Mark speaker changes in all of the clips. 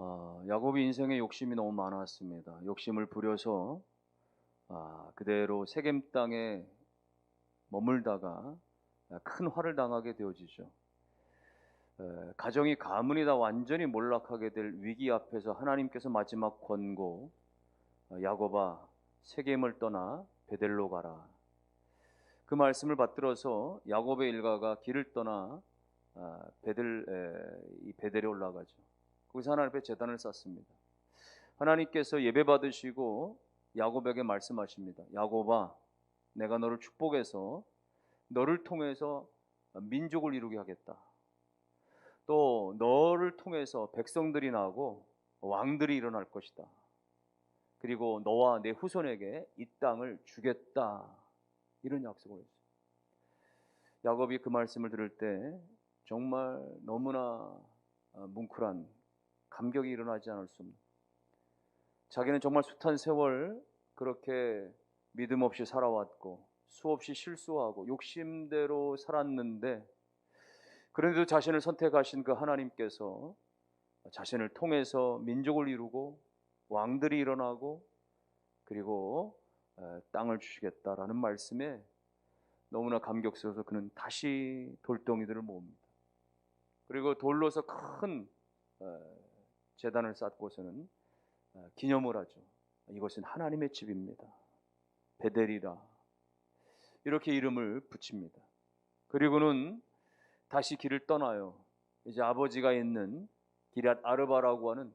Speaker 1: 아, 야곱이 인생에 욕심이 너무 많았습니다. 욕심을 부려서 아, 그대로 세겜 땅에 머물다가 큰 화를 당하게 되어지죠. 에, 가정이 가문이 다 완전히 몰락하게 될 위기 앞에서 하나님께서 마지막 권고 어, 야곱아 세겜을 떠나 베델로 가라. 그 말씀을 받들어서 야곱의 일가가 길을 떠나 아, 베델 에, 이 베델에 올라가죠. 하나님 앞에 제단을 쌓습니다. 하나님께서 예배 받으시고 야곱에게 말씀하십니다. 야곱아, 내가 너를 축복해서 너를 통해서 민족을 이루게 하겠다. 또 너를 통해서 백성들이 나고 왕들이 일어날 것이다. 그리고 너와 내 후손에게 이 땅을 주겠다. 이런 약속을 했어요. 야곱이 그 말씀을 들을 때 정말 너무나 뭉클한 감격이 일어나지 않을 수 없는 자기는 정말 숱한 세월 그렇게 믿음 없이 살아왔고 수없이 실수하고 욕심대로 살았는데 그런데도 자신을 선택하신 그 하나님께서 자신을 통해서 민족을 이루고 왕들이 일어나고 그리고 땅을 주시겠다라는 말씀에 너무나 감격스러워서 그는 다시 돌덩이들을 모읍니다. 그리고 돌로서 큰 재단을 쌓고서는 기념을 하죠. 이것은 하나님의 집입니다. 베델이라 이렇게 이름을 붙입니다. 그리고는 다시 길을 떠나요. 이제 아버지가 있는 기랏 아르바라고 하는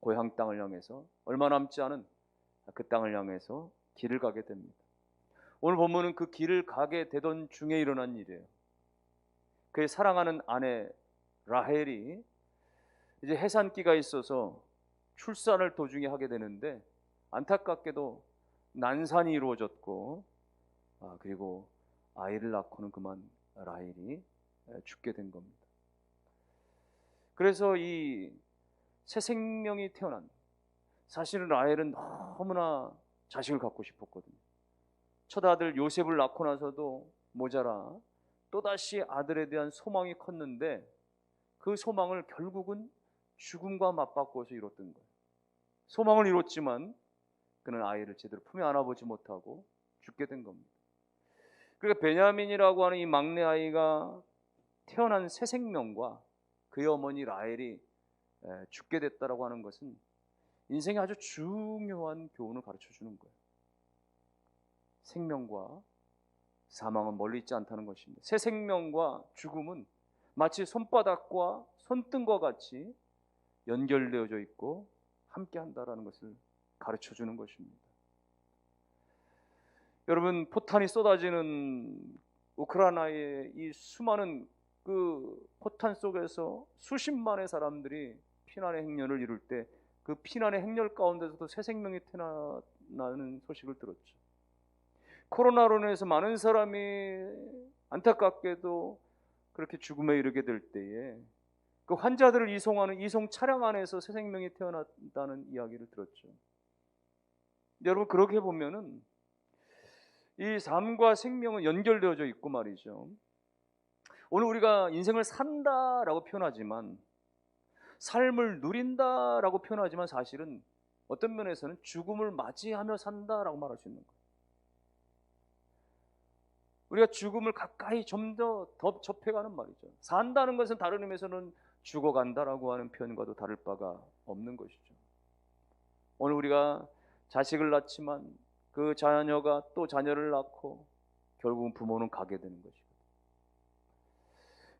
Speaker 1: 고향 땅을 향해서 얼마 남지 않은 그 땅을 향해서 길을 가게 됩니다. 오늘 본문은 그 길을 가게 되던 중에 일어난 일이에요. 그의 사랑하는 아내 라헬이 이제 해산기가 있어서 출산을 도중에 하게 되는데 안타깝게도 난산이 이루어졌고 아, 그리고 아이를 낳고는 그만 라헬이 죽게 된 겁니다. 그래서 이 새 생명이 태어난 사실은 라헬은 너무나 자식을 갖고 싶었거든요. 첫 아들 요셉을 낳고 나서도 모자라 또다시 아들에 대한 소망이 컸는데 그 소망을 결국은 죽음과 맞바꿔서 이뤘던 거예요. 소망을 이뤘지만 그는 아이를 제대로 품에 안아보지 못하고 죽게 된 겁니다. 그러니까 베냐민이라고 하는 이 막내 아이가 태어난 새 생명과 그의 어머니 라헬이 죽게 됐다라고 하는 것은 인생에 아주 중요한 교훈을 가르쳐 주는 거예요. 생명과 사망은 멀리 있지 않다는 것입니다. 새 생명과 죽음은 마치 손바닥과 손등과 같이 연결되어져 있고 함께 한다라는 것을 가르쳐 주는 것입니다. 여러분 포탄이 쏟아지는 우크라이나의 이 수많은 그 포탄 속에서 수십만의 사람들이 피난의 행렬을 이룰 때 그 피난의 행렬 가운데서도 새 생명이 태어나는 소식을 들었죠. 코로나로 인해서 많은 사람이 안타깝게도 그렇게 죽음에 이르게 될 때에 그 환자들을 이송하는 이송 차량 안에서 새 생명이 태어났다는 이야기를 들었죠. 여러분 그렇게 보면은 이 삶과 생명은 연결되어져 있고 말이죠. 오늘 우리가 인생을 산다라고 표현하지만 삶을 누린다라고 표현하지만 사실은 어떤 면에서는 죽음을 맞이하며 산다라고 말할 수 있는 거예요. 우리가 죽음을 가까이 좀더더 접해가는 말이죠. 산다는 것은 다른 의미에서는 죽어간다라고 하는 표현과도 다를 바가 없는 것이죠. 오늘 우리가 자식을 낳지만 그 자녀가 또 자녀를 낳고 결국은 부모는 가게 되는 것이거든요.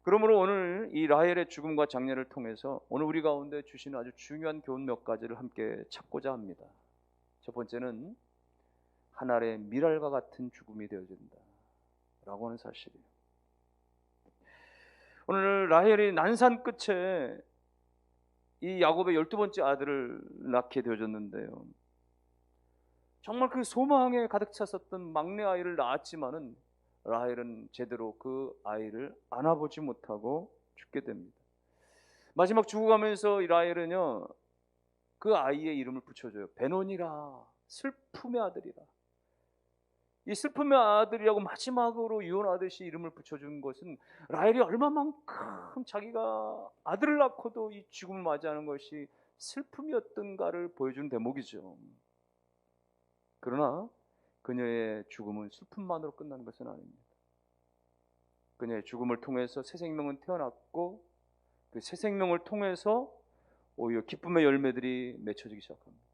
Speaker 1: 그러므로 오늘 이 라헬의 죽음과 장례를 통해서 오늘 우리 가운데 주시는 아주 중요한 교훈 몇 가지를 함께 찾고자 합니다. 첫 번째는 하나의 미랄과 같은 죽음이 되어진다. 라고 하는 사실이에요. 오늘 라헬이 난산 끝에 이 야곱의 열두 번째 아들을 낳게 되어졌는데요. 정말 그 소망에 가득 찼었던 막내 아이를 낳았지만은 라헬은 제대로 그 아이를 안아보지 못하고 죽게 됩니다. 마지막 죽어가면서 이 라헬은요 그 아이의 이름을 붙여줘요. 베논이라 슬픔의 아들이라. 이 슬픔의 아들이라고 마지막으로 유언하듯이 이름을 붙여준 것은 라헬이 얼마만큼 자기가 아들을 낳고도 이 죽음을 맞이하는 것이 슬픔이었던가를 보여준 대목이죠. 그러나 그녀의 죽음은 슬픔만으로 끝난 것은 아닙니다. 그녀의 죽음을 통해서 새 생명은 태어났고 그 새 생명을 통해서 오히려 기쁨의 열매들이 맺혀지기 시작합니다.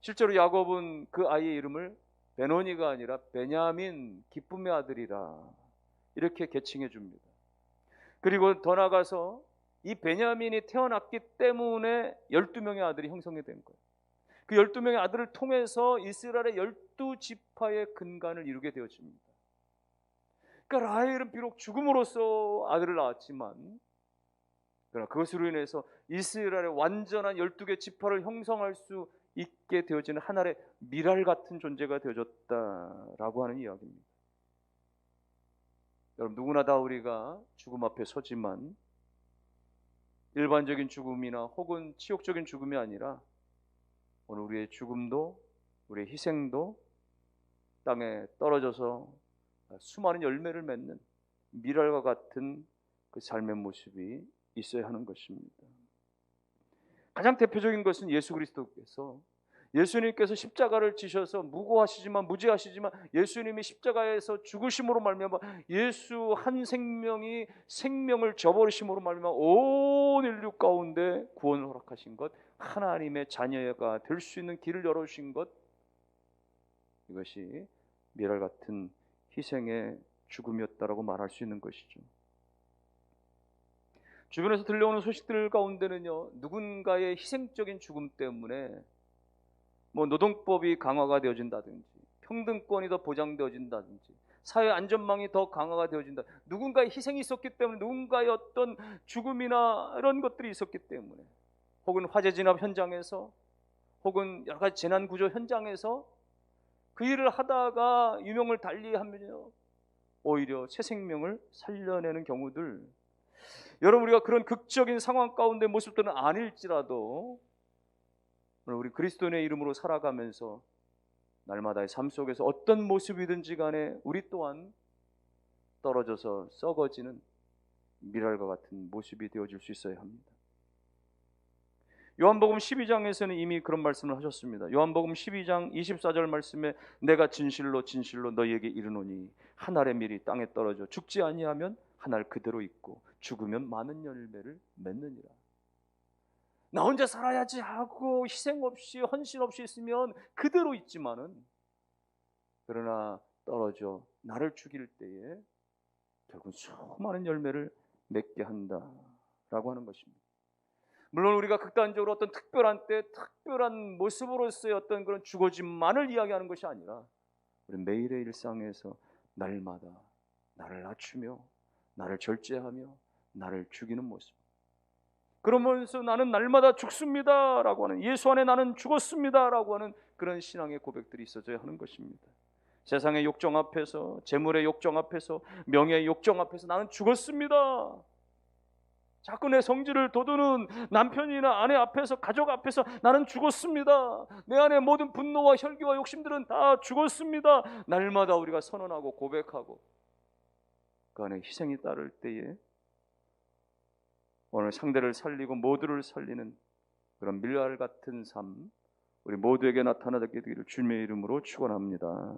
Speaker 1: 실제로 야곱은 그 아이의 이름을 베노니가 아니라 베냐민 기쁨의 아들이라 이렇게 개칭해 줍니다. 그리고 더 나가서 이 베냐민이 태어났기 때문에 12명의 아들이 형성이 된 거예요. 그 12명의 아들을 통해서 이스라엘의 12지파의 근간을 이루게 되어집니다. 그러니까 라헬은 비록 죽음으로써 아들을 낳았지만 그러나 그것으로 인해서 이스라엘의 완전한 12개 지파를 형성할 수 있게 되어지는 하나의 미랄 같은 존재가 되어졌다라고 하는 이야기입니다. 여러분 누구나 다 우리가 죽음 앞에 서지만 일반적인 죽음이나 혹은 치욕적인 죽음이 아니라 오늘 우리의 죽음도 우리의 희생도 땅에 떨어져서 수많은 열매를 맺는 미랄과 같은 그 삶의 모습이 있어야 하는 것입니다. 가장 대표적인 것은 예수 그리스도께서 예수님께서 십자가를 지셔서 무고하시지만 무지하시지만 예수님이 십자가에서 죽으심으로 말미암아 예수 한 생명이 생명을 저버리심으로 말미암아 온 인류 가운데 구원을 허락하신 것 하나님의 자녀가 될 수 있는 길을 열어 주신 것 이것이 미랄 같은 희생의 죽음이었다라고 말할 수 있는 것이죠. 주변에서 들려오는 소식들 가운데는요, 누군가의 희생적인 죽음 때문에 뭐 노동법이 강화가 되어진다든지, 평등권이 더 보장되어진다든지, 사회 안전망이 더 강화가 되어진다. 누군가의 희생이 있었기 때문에, 누군가의 어떤 죽음이나 이런 것들이 있었기 때문에, 혹은 화재 진압 현장에서, 혹은 여러 가지 재난 구조 현장에서 그 일을 하다가 유명을 달리하면요, 오히려 새 생명을 살려내는 경우들 여러분 우리가 그런 극적인 상황 가운데 모습들은 아닐지라도 우리 그리스도인의 이름으로 살아가면서 날마다의 삶 속에서 어떤 모습이든지 간에 우리 또한 떨어져서 썩어지는 미랄과 같은 모습이 되어질 수 있어야 합니다. 요한복음 12장에서는 이미 그런 말씀을 하셨습니다. 요한복음 12장 24절 말씀에 내가 진실로 진실로 너희에게 이르노니 한 알의 밀이 땅에 떨어져 죽지 아니하면 한 알 그대로 있고 죽으면 많은 열매를 맺느니라. 나 혼자 살아야지 하고 희생 없이 헌신 없이 있으면 그대로 있지만은 그러나 떨어져 나를 죽일 때에 결국 수많은 열매를 맺게 한다라고 하는 것입니다. 물론 우리가 극단적으로 어떤 특별한 때 특별한 모습으로서의 어떤 그런 죽어짐만을 이야기하는 것이 아니라 우리 매일의 일상에서 날마다 나를 낮추며 나를 절제하며 나를 죽이는 모습. 그러면서 나는 날마다 죽습니다라고 하는 예수 안에 나는 죽었습니다라고 하는 그런 신앙의 고백들이 있어져야 하는 것입니다. 세상의 욕정 앞에서 재물의 욕정 앞에서 명예의 욕정 앞에서 나는 죽었습니다. 자꾸 내 성질을 돋우는 남편이나 아내 앞에서 가족 앞에서 나는 죽었습니다. 내 안에 모든 분노와 혈기와 욕심들은 다 죽었습니다. 날마다 우리가 선언하고 고백하고 그 안에 희생이 따를 때에 오늘 상대를 살리고 모두를 살리는 그런 밀랄 같은 삶 우리 모두에게 나타나게 되기를 주님의 이름으로 축원합니다.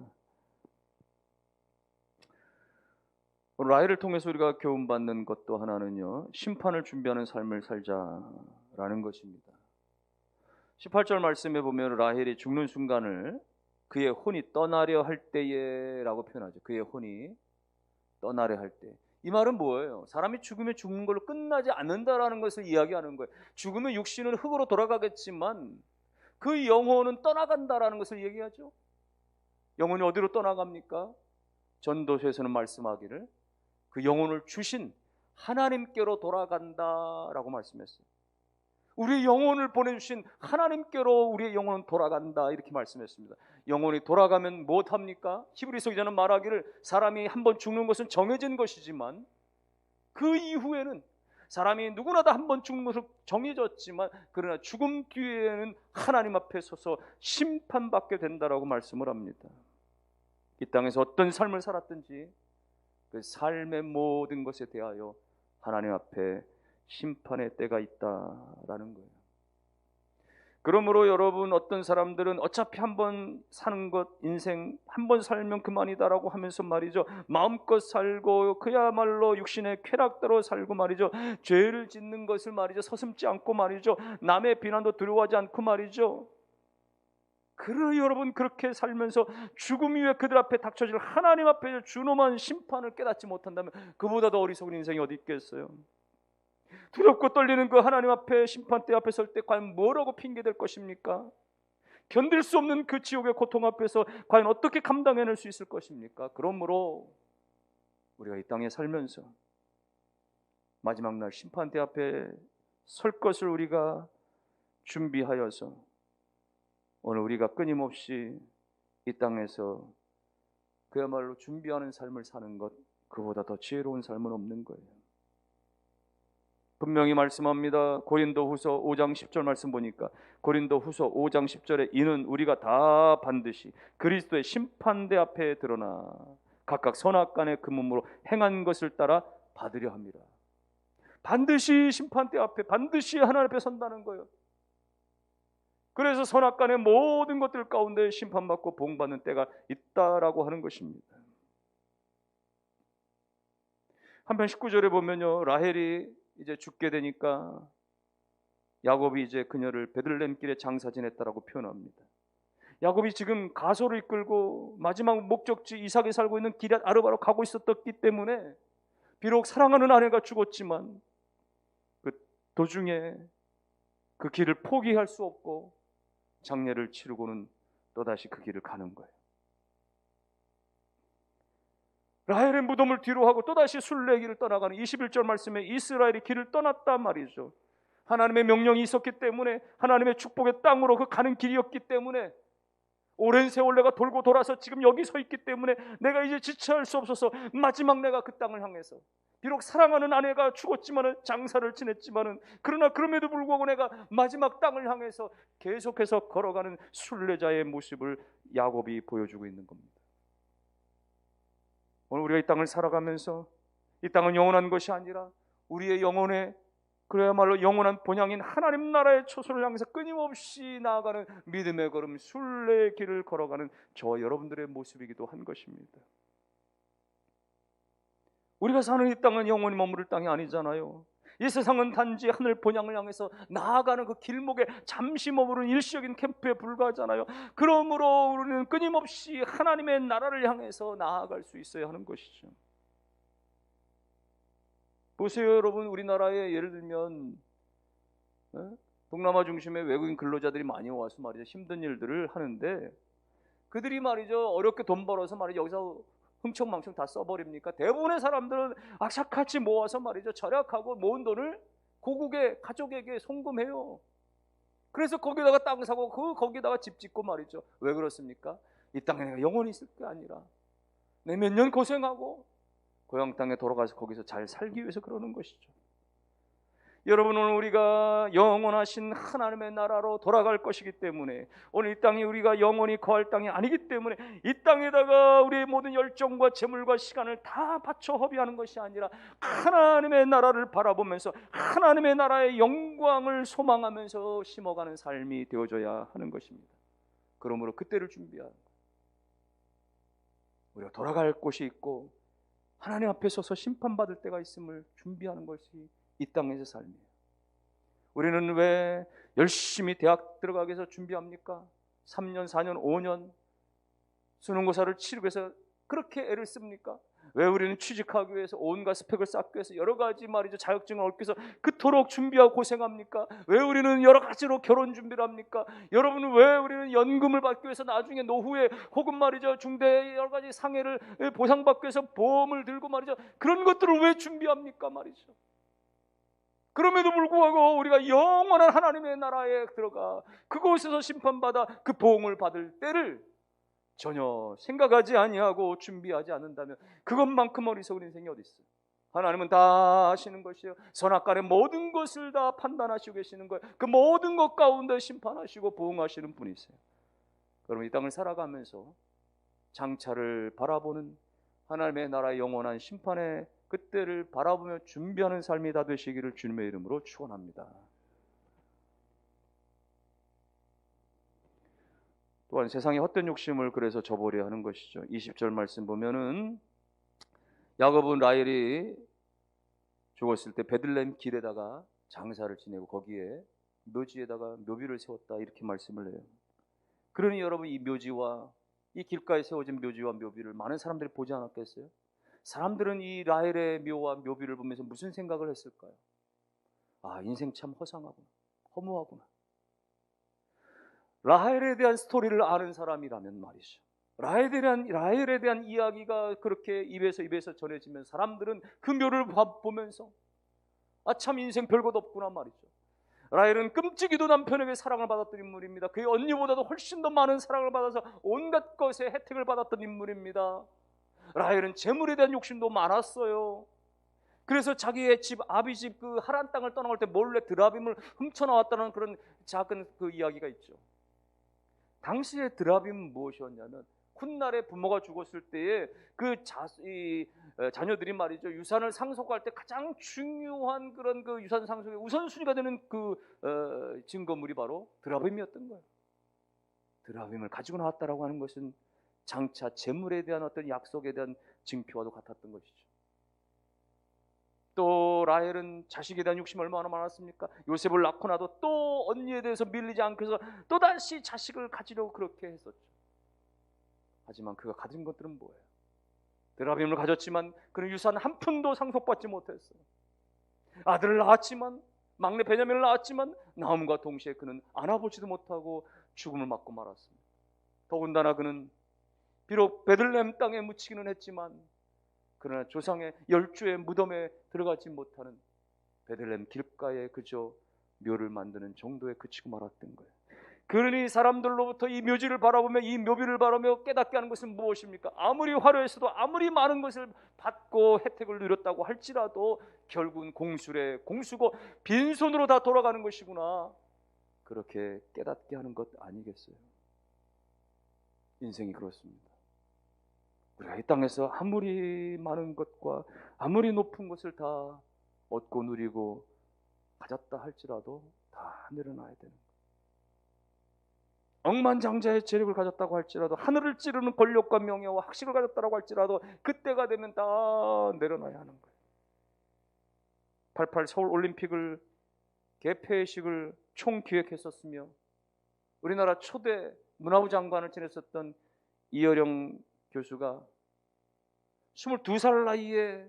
Speaker 1: 라헬을 통해서 우리가 교훈받는 것도 하나는요, 심판을 준비하는 삶을 살자라는 것입니다. 18절 말씀에 보면 라헬이 죽는 순간을 그의 혼이 떠나려 할 때에라고 표현하죠. 그의 혼이 떠나려 할 때. 이 말은 뭐예요? 사람이 죽으면 죽는 걸로 끝나지 않는다라는 것을 이야기하는 거예요. 죽으면 육신은 흙으로 돌아가겠지만 그 영혼은 떠나간다라는 것을 얘기하죠. 영혼이 어디로 떠나갑니까? 전도서에서는 말씀하기를 그 영혼을 주신 하나님께로 돌아간다라고 말씀했어요. 우리의 영혼을 보내주신 하나님께로 우리의 영혼은 돌아간다 이렇게 말씀했습니다. 영혼이 돌아가면 무엇합니까? 히브리서 기자는 말하기를 사람이 한 번 죽는 것은 정해진 것이지만 그 이후에는 사람이 누구나 다 한 번 죽는 것은 정해졌지만 그러나 죽음 뒤에는 하나님 앞에 서서 심판받게 된다라고 말씀을 합니다. 이 땅에서 어떤 삶을 살았든지 그 삶의 모든 것에 대하여 하나님 앞에 심판의 때가 있다라는 거예요. 그러므로 여러분 어떤 사람들은 어차피 한 번 사는 것 인생 한 번 살면 그만이다라고 하면서 말이죠. 마음껏 살고 그야말로 육신의 쾌락대로 살고 말이죠. 죄를 짓는 것을 말이죠. 서슴지 않고 말이죠. 남의 비난도 두려워하지 않고 말이죠. 그러 여러분 그렇게 살면서 죽음이 왜 그들 앞에 닥쳐질 하나님 앞에 준엄한 심판을 깨닫지 못한다면 그보다 더 어리석은 인생이 어디 있겠어요? 두렵고 떨리는 그 하나님 앞에 심판대 앞에 설 때 과연 뭐라고 핑계댈 것입니까? 견딜 수 없는 그 지옥의 고통 앞에서 과연 어떻게 감당해낼 수 있을 것입니까? 그러므로 우리가 이 땅에 살면서 마지막 날 심판대 앞에 설 것을 우리가 준비하여서 오늘 우리가 끊임없이 이 땅에서 그야말로 준비하는 삶을 사는 것 그보다 더 지혜로운 삶은 없는 거예요. 분명히 말씀합니다. 고린도 후서 5장 10절 말씀 보니까 고린도 후서 5장 10절에 이는 우리가 다 반드시 그리스도의 심판대 앞에 드러나 각각 선악간의 그 몸으로 행한 것을 따라 받으려 합니다. 반드시 심판대 앞에 반드시 하나님 앞에 선다는 거예요. 그래서 선악간의 모든 것들 가운데 심판받고 봉받는 때가 있다라고 하는 것입니다. 한편 19절에 보면요. 라헬이 이제 죽게 되니까 야곱이 이제 그녀를 베들렘 길에 장사 지냈다라고 표현합니다. 야곱이 지금 가소를 이끌고 마지막 목적지 이삭에 살고 있는 기럇 아르바로 가고 있었기 때문에 비록 사랑하는 아내가 죽었지만 그 도중에 그 길을 포기할 수 없고 장례를 치르고는 또다시 그 길을 가는 거예요. 라헬의 무덤을 뒤로 하고 또다시 순례 길을 떠나가는 21절 말씀에 이스라엘이 길을 떠났단 말이죠. 하나님의 명령이 있었기 때문에 하나님의 축복의 땅으로 그 가는 길이었기 때문에 오랜 세월 내가 돌고 돌아서 지금 여기 서 있기 때문에 내가 이제 지체할 수 없어서 마지막 내가 그 땅을 향해서 비록 사랑하는 아내가 죽었지만은 장사를 지냈지만은 그러나 그럼에도 불구하고 내가 마지막 땅을 향해서 계속해서 걸어가는 순례자의 모습을 야곱이 보여주고 있는 겁니다. 오늘 우리가 이 땅을 살아가면서 이 땅은 영원한 것이 아니라 우리의 영혼의 그야말로 영원한 본향인 하나님 나라의 초소를 향해서 끊임없이 나아가는 믿음의 걸음 순례의 길을 걸어가는 저와 여러분들의 모습이기도 한 것입니다. 우리가 사는 이 땅은 영원히 머무를 땅이 아니잖아요. 이 세상은 단지 하늘 본향을 향해서 나아가는 그 길목에 잠시 머무른 일시적인 캠프에 불과하잖아요. 그러므로 우리는 끊임없이 하나님의 나라를 향해서 나아갈 수 있어야 하는 것이죠. 보세요, 여러분. 우리나라에 예를 들면 네? 동남아 중심의 외국인 근로자들이 많이 와서 말이죠. 힘든 일들을 하는데 그들이 말이죠. 어렵게 돈 벌어서 말이죠. 여기서 흥청망청 다 써버립니까? 대부분의 사람들은 악착같이 모아서 말이죠. 절약하고 모은 돈을 고국의 가족에게 송금해요. 그래서 거기다가 땅 사고 그 거기다가 집 짓고 말이죠. 왜 그렇습니까? 이 땅에 내가 영원히 있을 게 아니라 내 몇 년 고생하고 고향 땅에 돌아가서 거기서 잘 살기 위해서 그러는 것이죠. 여러분 오늘 우리가 영원하신 하나님의 나라로 돌아갈 것이기 때문에 오늘 이 땅이 우리가 영원히 거할 땅이 아니기 때문에 이 땅에다가 우리의 모든 열정과 재물과 시간을 다 바쳐 허비하는 것이 아니라 하나님의 나라를 바라보면서 하나님의 나라의 영광을 소망하면서 심어가는 삶이 되어져야 하는 것입니다. 그러므로 그때를 준비하는 우리가 돌아갈 곳이 있고 하나님 앞에 서서 심판받을 때가 있음을 준비하는 것이 이 땅에서 삶이에요. 우리는 왜 열심히 대학 들어가기 위해서 준비합니까? 3년, 4년, 5년 수능고사를 치르기 위해서 그렇게 애를 씁니까? 왜 우리는 취직하기 위해서 온갖 스펙을 쌓기 위해서 여러 가지 말이죠 자격증을 얻기 위해서 그토록 준비하고 고생합니까? 왜 우리는 여러 가지로 결혼 준비를 합니까? 여러분은 왜 우리는 연금을 받기 위해서 나중에 노후에 혹은 말이죠 중대 여러 가지 상해를 보상받기 위해서 보험을 들고 말이죠 그런 것들을 왜 준비합니까 말이죠? 그럼에도 불구하고 우리가 영원한 하나님의 나라에 들어가 그곳에서 심판받아 그 보응을 받을 때를 전혀 생각하지 아니하고 준비하지 않는다면 그것만큼 어리석은 인생이 어디 있어요? 하나님은 다 하시는 것이요 선악간의 모든 것을 다 판단하시고 계시는 거예요. 그 모든 것 가운데 심판하시고 보응하시는 분이세요. 그럼 이 땅을 살아가면서 장차를 바라보는 하나님의 나라의 영원한 심판의 그때를 바라보며 준비하는 삶이 다 되시기를 주님의 이름으로 축원합니다. 또한 세상의 헛된 욕심을 그래서 저버려야 하는 것이죠. 20절 말씀 보면은 야곱은 라헬이 죽었을 때 베들레헴 길에다가 장사를 지내고 거기에 묘지에다가 묘비를 세웠다 이렇게 말씀을 해요. 그러니 여러분 이 묘지와 이 길가에 세워진 묘지와 묘비를 많은 사람들이 보지 않았겠어요? 사람들은 이 라헬의 묘와 묘비를 보면서 무슨 생각을 했을까요? 아 인생 참 허상하구나 허무하구나 라헬에 대한 스토리를 아는 사람이라면 말이죠. 라헬에 대한, 라헬에 대한 이야기가 그렇게 입에서 입에서 전해지면 사람들은 그 묘를 보면서 아 참 인생 별것 없구나 말이죠. 라헬은 끔찍이도 남편에게 사랑을 받았던 인물입니다. 그의 언니보다도 훨씬 더 많은 사랑을 받아서 온갖 것에 혜택을 받았던 인물입니다. 라헬은 재물에 대한 욕심도 많았어요. 그래서 자기의 집 아비 집 그 하란 땅을 떠나갈 때 몰래 드라빔을 훔쳐 나왔다는 그런 작은 그 이야기가 있죠. 당시의 드라빔은 무엇이었냐면 훗날에 부모가 죽었을 때에 그 자, 이, 자녀들이 말이죠 유산을 상속할 때 가장 중요한 그런 그 유산 상속의 우선순위가 되는 그 어, 증거물이 바로 드라빔이었던 거예요. 드라빔을 가지고 나왔다라고 하는 것은 장차 재물에 대한 어떤 약속에 대한 증표와도 같았던 것이죠. 또 라헬은 자식에 대한 욕심이 얼마나 많았습니까? 요셉을 낳고 나도 또 언니에 대해서 밀리지 않고 해서 또 다시 자식을 가지려고 그렇게 했었죠. 하지만 그가 가진 것들은 뭐예요? 드라빔을 가졌지만 그는 유산 한 푼도 상속받지 못했어요. 아들을 낳았지만 막내 베냐민을 낳았지만 나음과 동시에 그는 안아보지도 못하고 죽음을 맞고 말았습니다. 더군다나 그는 비록 베들레헴 땅에 묻히기는 했지만 그러나 조상의 열주의 무덤에 들어가지 못하는 베들렘 길가에 그저 묘를 만드는 정도에 그치고 말았던 거예요. 그러니 사람들로부터 이 묘지를 바라보며 이 묘비를 바라며 깨닫게 하는 것은 무엇입니까? 아무리 화려했어도 아무리 많은 것을 받고 혜택을 누렸다고 할지라도 결국은 공술에 공수고 빈손으로 다 돌아가는 것이구나. 그렇게 깨닫게 하는 것 아니겠어요? 인생이 그렇습니다. 우리가 이 땅에서 아무리 많은 것과 아무리 높은 것을 다 얻고 누리고 가졌다 할지라도 다 내려놔야 되는 거예요. 억만장자의 재력을 가졌다고 할지라도 하늘을 찌르는 권력과 명예와 학식을 가졌다고 할지라도 그때가 되면 다 내려놔야 하는 거예요. 88 서울 올림픽을 개폐식을 총 기획했었으며 우리나라 초대 문화부 장관을 지냈었던 이여령 교수가 22살 나이에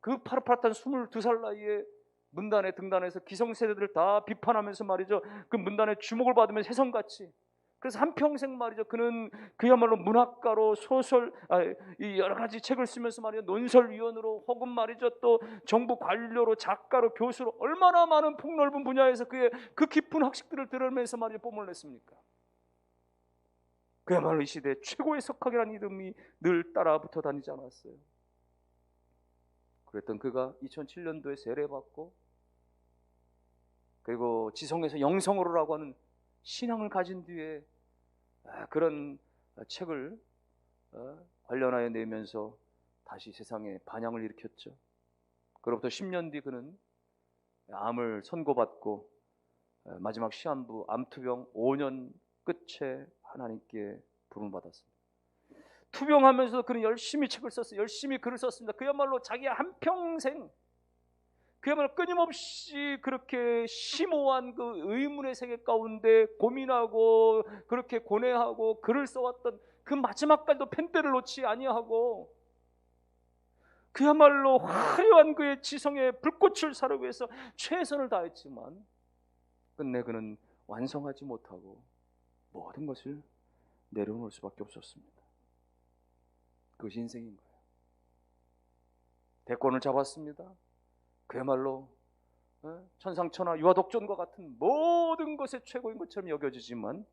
Speaker 1: 그 파릇파릇한 22살 나이에 문단에 등단해서 기성세대들을 다 비판하면서 말이죠. 그 문단에 주목을 받으면 혜성같이 그래서 한평생 말이죠. 그는 그야말로 문학가로 소설, 아, 이 여러 가지 책을 쓰면서 말이죠. 논설위원으로 혹은 말이죠. 또 정부 관료로 작가로 교수로 얼마나 많은 폭넓은 분야에서 그의 그 깊은 학식들을 들으면서 말이죠. 뽐을 냈습니까? 그야말로 이 시대 최고의 석학이라는 이름이 늘 따라 붙어 다니지 않았어요. 그랬던 그가 2007년도에 세례받고 그리고 지성에서 영성으로라고 하는 신앙을 가진 뒤에 아, 그런 책을 어, 관련하여 내면서 다시 세상에 반향을 일으켰죠. 그로부터 10년 뒤 그는 암을 선고받고 어, 마지막 시한부 암투병 5년 끝에 하나님께 부름을 받았습니다. 투병하면서 그는 열심히 책을 썼어요. 열심히 글을 썼습니다. 그야말로 자기 한 평생 그야말로 끊임없이 그렇게 심오한 그 의문의 세계 가운데 고민하고 그렇게 고뇌하고 글을 써왔던 그 마지막까지도 펜대를 놓지 아니하고 그야말로 화려한 그의 지성의 불꽃을 사르기 위해서 최선을 다했지만 끝내 그는 완성하지 못하고 모든 것을 내려놓을 수밖에 없었습니다. 그것이 인생인 거예요. 대권을 잡았습니다. 그야말로 어, 천상천하 유아독존과 같은 모든 것의 최고인 것처럼 여겨지지만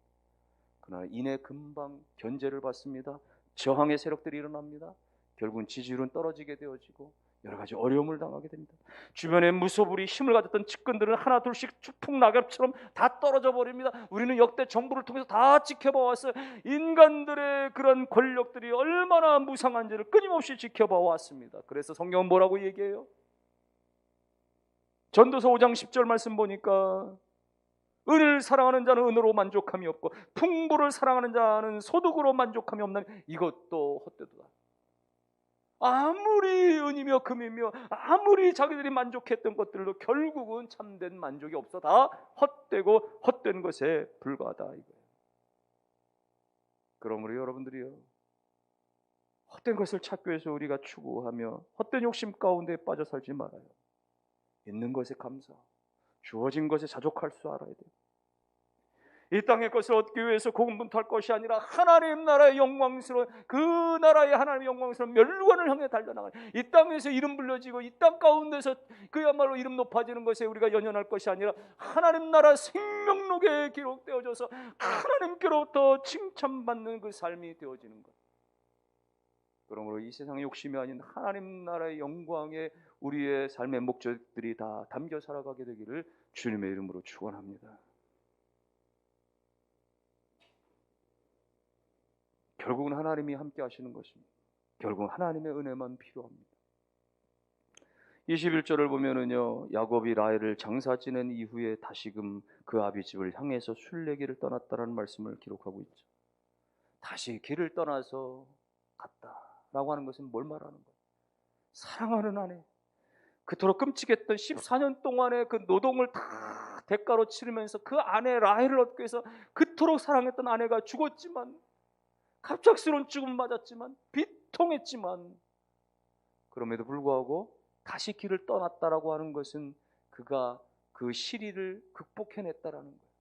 Speaker 1: 그러나 이내 금방 견제를 받습니다. 저항의 세력들이 일어납니다. 결국은 지지율은 떨어지게 되어지고 여러 가지 어려움을 당하게 됩니다. 주변에 무소불위 힘을 가졌던 측근들은 하나 둘씩 추풍 낙엽처럼 다 떨어져 버립니다. 우리는 역대 정부를 통해서 다 지켜봐 왔어요. 인간들의 그런 권력들이 얼마나 무상한지를 끊임없이 지켜봐 왔습니다. 그래서 성경은 뭐라고 얘기해요? 전도서 5장 10절 말씀 보니까 은을 사랑하는 자는 은으로 만족함이 없고 풍부를 사랑하는 자는 소득으로 만족함이 없나 이것도 헛되도다. 아무리 은이며 금이며 아무리 자기들이 만족했던 것들도 결국은 참된 만족이 없어 다 헛되고 헛된 것에 불과하다 이거예요. 그러므로 여러분들이요 헛된 것을 찾기 위해서 우리가 추구하며 헛된 욕심 가운데 빠져 살지 말아요. 있는 것에 감사, 주어진 것에 자족할 줄 알아야 돼요. 이 땅의 것을 얻기 위해서 고군분투할 것이 아니라 하나님 나라의 영광스러운 그 나라의 하나님의 영광스러운 멸관을 향해 달려나가는 이 땅에서 이름 불려지고 이 땅 가운데서 그야말로 이름 높아지는 것에 우리가 연연할 것이 아니라 하나님 나라 생명록에 기록되어져서 하나님께로부터 칭찬받는 그 삶이 되어지는 것. 그러므로 이 세상의 욕심이 아닌 하나님 나라의 영광에 우리의 삶의 목적들이 다 담겨 살아가게 되기를 주님의 이름으로 축원합니다. 결국은 하나님이 함께 하시는 것입니다. 결국은 하나님의 은혜만 필요합니다. 21절을 보면은요. 야곱이 라헬을 장사 지낸 이후에 다시금 그 아비 집을 향해서 순례길을 떠났다라는 말씀을 기록하고 있죠. 다시 길을 떠나서 갔다라고 하는 것은 뭘 말하는 거예요? 사랑하는 아내, 그토록 끔찍했던 14년 동안의 그 노동을 다 대가로 치르면서 그 아내 라헬을 얻기 위해서 그토록 사랑했던 아내가 죽었지만 갑작스러운 죽음 맞았지만 비통했지만 그럼에도 불구하고 다시 길을 떠났다라고 하는 것은 그가 그 시리를 극복해냈다라는 거예요.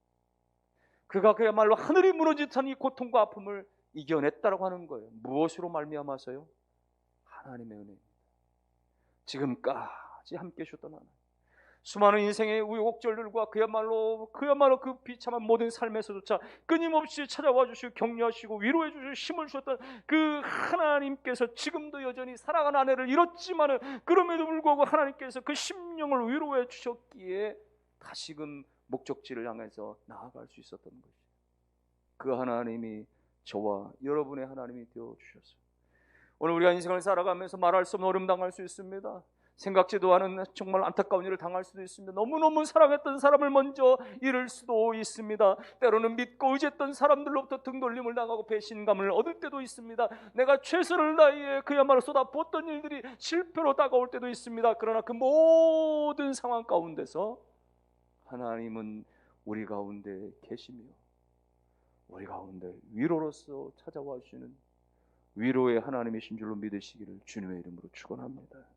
Speaker 1: 그가 그야말로 하늘이 무너지듯한 이 고통과 아픔을 이겨냈다라고 하는 거예요. 무엇으로 말미암아서요? 하나님의 은혜입니다. 지금까지 함께 주셨던 하나님. 수많은 인생의 우여곡절들과 그야말로 그야말로 그 비참한 모든 삶에서조차 끊임없이 찾아와 주시고 격려하시고 위로해 주시고 힘을 주셨던 그 하나님께서 지금도 여전히 사랑하는 아내를 잃었지만은 그럼에도 불구하고 하나님께서 그 심령을 위로해 주셨기에 다시금 목적지를 향해서 나아갈 수 있었던 것이 그 하나님이 저와 여러분의 하나님이 되어 주셨어요. 오늘 우리가 인생을 살아가면서 말할 수 없는 어려움 당할 수 있습니다. 생각지도 않은 정말 안타까운 일을 당할 수도 있습니다. 너무너무 사랑했던 사람을 먼저 잃을 수도 있습니다. 때로는 믿고 의지했던 사람들로부터 등돌림을 당하고 배신감을 얻을 때도 있습니다. 내가 최선을 다해 그야말로 쏟아붓던 일들이 실패로 다가올 때도 있습니다. 그러나 그 모든 상황 가운데서 하나님은 우리 가운데 계시며 우리 가운데 위로로서 찾아와 주시는 위로의 하나님이신 줄로 믿으시기를 주님의 이름으로 축원합니다.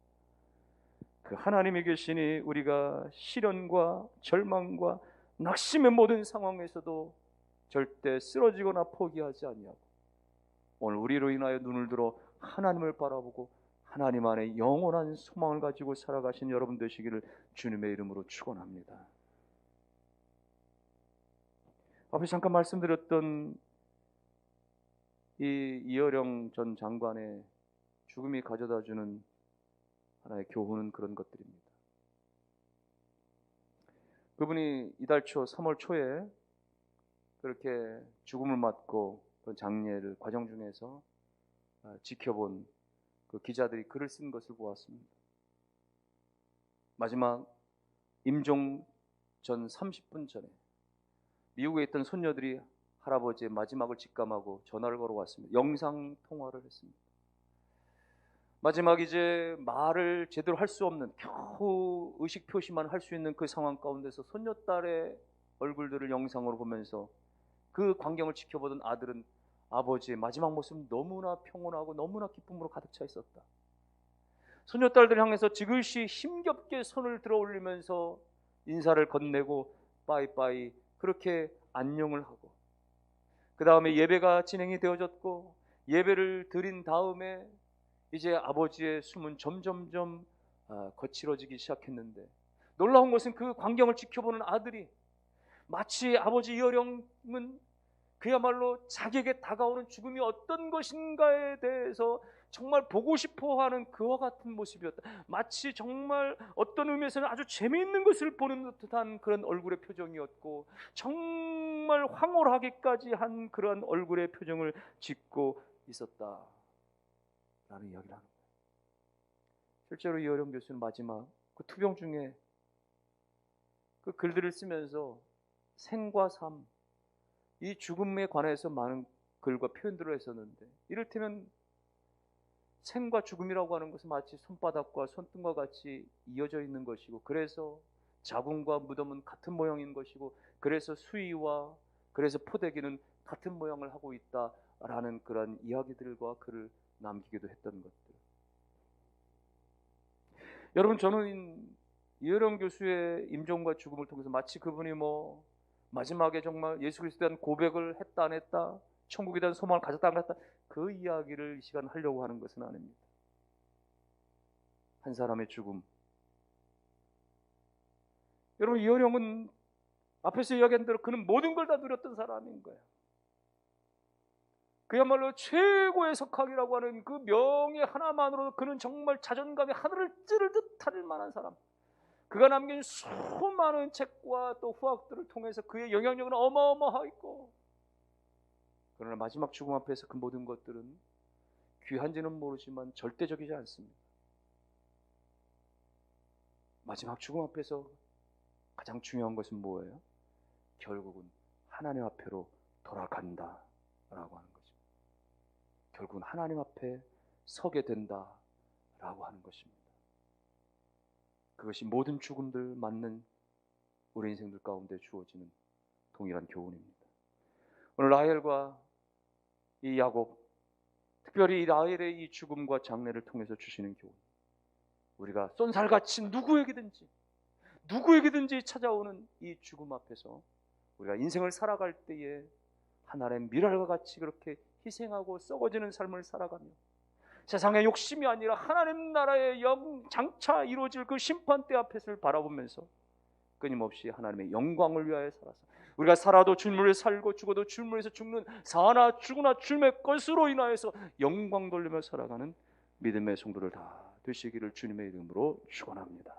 Speaker 1: 그 하나님이 계시니 우리가 시련과 절망과 낙심의 모든 상황에서도 절대 쓰러지거나 포기하지 아니하고 오늘 우리로 인하여 눈을 들어 하나님을 바라보고 하나님 안에 영원한 소망을 가지고 살아가신 여러분 되시기를 주님의 이름으로 축원합니다. 앞에 잠깐 말씀드렸던 이 이어령 전 장관의 죽음이 가져다 주는 하나의 교훈은 그런 것들입니다. 그분이 이달 초 3월 초에 그렇게 죽음을 맞고 그 장례를 과정 중에서 아, 지켜본 그 기자들이 글을 쓴 것을 보았습니다. 마지막 임종 전 30분 전에 미국에 있던 손녀들이 할아버지의 마지막을 직감하고 전화를 걸어왔습니다. 영상 통화를 했습니다. 마지막 이제 말을 제대로 할 수 없는 겨우 의식 표시만 할 수 있는 그 상황 가운데서 손녀딸의 얼굴들을 영상으로 보면서 그 광경을 지켜보던 아들은 아버지의 마지막 모습 너무나 평온하고 너무나 기쁨으로 가득 차 있었다. 손녀딸들 향해서 지글씨 힘겹게 손을 들어 올리면서 인사를 건네고 빠이빠이 그렇게 안녕을 하고 그 다음에 예배가 진행이 되어졌고 예배를 드린 다음에 이제 아버지의 숨은 점점점 아, 거칠어지기 시작했는데 놀라운 것은 그 광경을 지켜보는 아들이 마치 아버지 이어령은 그야말로 자기에게 다가오는 죽음이 어떤 것인가에 대해서 정말 보고 싶어 하는 그와 같은 모습이었다. 마치 정말 어떤 의미에서는 아주 재미있는 것을 보는 듯한 그런 얼굴의 표정이었고 정말 황홀하기까지 한 그런 얼굴의 표정을 짓고 있었다. 라는 이야기를 하는 거예요. 실제로 이어령 교수는 마지막 그 투병 중에 그 글들을 쓰면서 생과 삶, 이 죽음에 관해서 많은 글과 표현들을 했었는데 이를테면 생과 죽음이라고 하는 것은 마치 손바닥과 손등과 같이 이어져 있는 것이고 그래서 자궁과 무덤은 같은 모양인 것이고 그래서 수위와 그래서 포대기는 같은 모양을 하고 있다라는 그런 이야기들과 글을 남기기도 했던 것들. 여러분 저는 이혜령 교수의 임종과 죽음을 통해서 마치 그분이 뭐 마지막에 정말 예수 그리스도에 대한 고백을 했다 안 했다 천국에 대한 소망을 가졌다 안 가졌다 그 이야기를 이 시간 하려고 하는 것은 아닙니다. 한 사람의 죽음. 여러분 이어령은 앞에서 이야기한 대로 그는 모든 걸 다 누렸던 사람인 거예요. 그야말로 최고의 석학이라고 하는 그 명예 하나만으로도 그는 정말 자존감이 하늘을 찌를 듯할 만한 사람. 그가 남긴 수많은 책과 또 후학들을 통해서 그의 영향력은 어마어마하고 그러나 마지막 죽음 앞에서 그 모든 것들은 귀한지는 모르지만 절대적이지 않습니다. 마지막 죽음 앞에서 가장 중요한 것은 뭐예요? 결국은 하나님 앞에로 돌아간다 라고 하는 거죠. 결국은 하나님 앞에 서게 된다 라고 하는 것입니다. 그것이 모든 죽음들 맞는 우리 인생들 가운데 주어지는 동일한 교훈입니다. 오늘 라헬과 이 야곱, 특별히 이 라헬의 이 죽음과 장례를 통해서 주시는 교훈. 우리가 쏜살같이 누구에게든지, 누구에게든지 찾아오는 이 죽음 앞에서 우리가 인생을 살아갈 때에 하나의 미랄과 같이 그렇게 희생하고 썩어지는 삶을 살아가며 세상의 욕심이 아니라 하나님 나라의 영 장차 이루어질 그 심판대 앞에서 바라보면서 끊임없이 하나님의 영광을 위하여 살아서 우리가 살아도 주님을 살고 죽어도 주님에서 죽는 사나 죽으나 주님의 것으로 인하여서 영광 돌리며 살아가는 믿음의 성도를 다 되시기를 주님의 이름으로 축원합니다.